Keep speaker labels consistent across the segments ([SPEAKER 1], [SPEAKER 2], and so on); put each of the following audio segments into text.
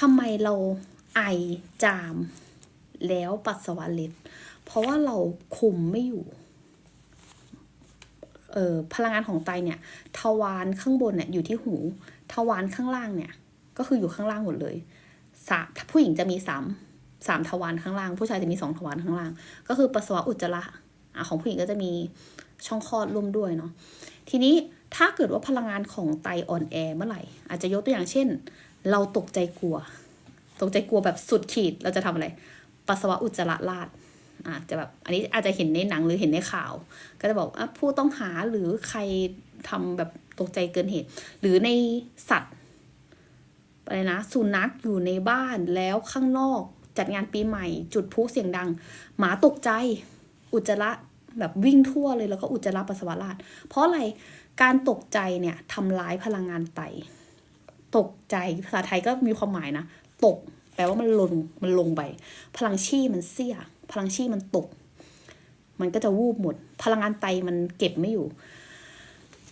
[SPEAKER 1] ทำไมเราไอจามแล้วปัสสาวะเล็ด เพราะว่าเราคุมไม่อยู่เอ่อพลังงานของไตเนี่ย ทวารข้างบนเนี่ยอยู่ที่หู ทวารข้างล่างเนี่ย ก็คืออยู่ข้างล่างหมดเลยสามผู้หญิงจะมีสามสามทวารข้างล่าง ผู้ชายจะมีสองทวารข้างล่าง ก็คือปัสสาวะอุจจาระอะของผู้หญิงก็จะมีช่องคลอดร่วมด้วยเนาะทีนี้ถ้าเกิดว่าพลังงานของไตอ่อนแอเมื่อไหร่ อาจจะยกตัวอย่างเช่น เราตกใจกลัว ตกใจกลัวแบบสุดขีดเราจะทำอะไร ปัสสาวะอุจจาระราดอาจจะแบบอันนี้อาจจะเห็นในหนังหรือเห็นในข่าว ก็จะบอกอะผู้ต้องหาหรือใครทำแบบตกใจเกินเหตุ หรือในสัตว์อะไรนะสุนัขอยู่ในบ้านแล้วข้างนอกจัดงานปีใหม่ จุดพลุเสียงดัง หมาตกใจอุจจาระแบบวิ่งทั่วเลยแล้วก็อุจจาระปัสสาวะราดเพราะอะไรการตกใจเนี่ยทำร้ายพลังงานไต ตกใจภาษาไทยก็มีความหมายนะ ตก แปลว่ามันลงมันลงไป พลังชี่มันเสีย พลังชี่มันตก มันก็จะวูบหมด พลังงานไตมันเก็บไม่อยู่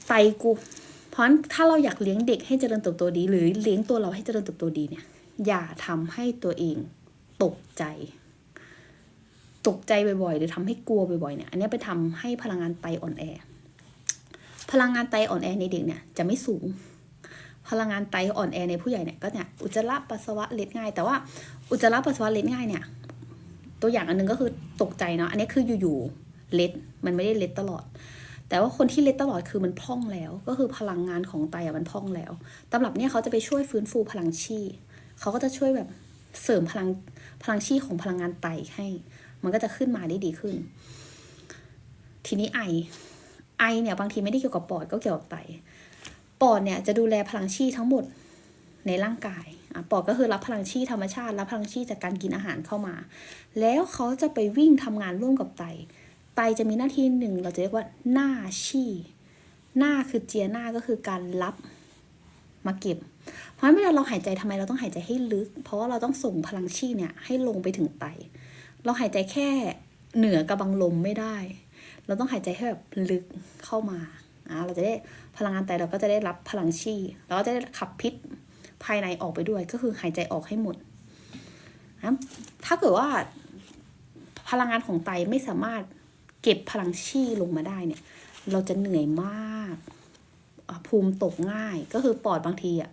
[SPEAKER 1] ไตกู เพราะฉะนั้นถ้าเราอยากเลี้ยงเด็กให้เจริญเติบโตดี หรือเลี้ยงตัวเราให้เจริญเติบโตดีเนี่ย อย่าทำให้ตัวเองตกใจ ตกใจบ่อยๆ หรือทำให้กลัวบ่อยๆ เนี่ย อันนี้ไปทำให้พลังงานไตอ่อนแอ พลังงานไตอ่อนแอในเด็กเนี่ยจะไม่สูง พลังงานไตอ่อนแอในผู้ใหญ่เนี่ยก็เนี่ยอุจจาระปัสสาวะเล็ดง่าย แต่ว่าอุจจาระปัสสาวะเล็ดง่ายเนี่ยตัวอย่างอันหนึงก็คือตกใจเนาะอันนี้คืออยู่ๆเล็ดมันไม่ได้เล็ดตลอด แต่ว่าคนที่เล็ดตลอดคือมันพร่องแล้ว ก็คือพลังงานของไตอะมันพร่องแล้วตำรับเนี่ยเขาจะไปช่วยฟื้นฟูพลังชีเขาก็จะช่วยแบบเสริมพลังพลังชีของพลังงานไตให้ มันก็จะขึ้นมาได้ดีขึ้น ทีนี้ไอไอเนี่ยบางทีไม่ได้เกี่ยวกับปอดก็เกี่ยวกับไต ปอดเนี่ยจะดูแลพลังชีทั้งหมดในร่างกายอะปอดก็คือรับพลังชีธรรมชาติ รับพลังชีจากการกินอาหารเข้ามา แล้วเขาจะไปวิ่งทำงานร่วมกับไต ไตจะมีหน้าที่หนึ่งเราจะเรียกว่าหน้าชีหน้าคือเจียหน้าก็คือการรับมาเก็บ เพราะฉะนั้นเวลาเราหายใจทำไมเราต้องหายใจให้ลึก เพราะว่าเราต้องส่งพลังชีเนี่ยให้ลงไปถึงไต เราหายใจแค่เหนือกระบังลมไม่ได้ เราต้องหายใจให้แบบลึกเข้ามา เราจะได้พลังงานไตเราก็จะได้รับพลังชีแล้วก็จะได้ขับพิษภายในออกไปด้วย ก็คือหายใจออกให้หมดนะถ้าเกิดว่าพลังงานของไตไม่สามารถเก็บพลังชีลงมาได้เนี่ย เราจะเหนื่อยมากภูมิตกง่าย ก็คือปอดบางทีอะ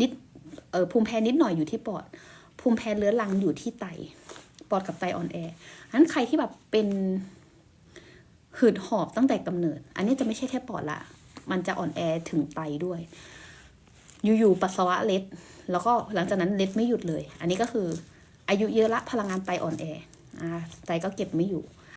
[SPEAKER 1] นิดเออภูมิแพ้นิดหน่อยอยู่ที่ปอด ภูมิแพ้เรื้อรังอยู่ที่ไต ปอดกับไตอ่อนแอนั้นใครที่แบบเป็น หืดหอบตั้งแต่กำเนิด อันนี้จะไม่ใช่แค่ปอดละ มันจะอ่อนแอถึงไตด้วย อยู่ๆปัสสาวะเล็ด แล้วก็หลังจากนั้นเล็ดไม่หยุดเลย อันนี้ก็คืออายุเยอะละพลังงานไตอ่อนแอไตก็เก็บไม่อยู่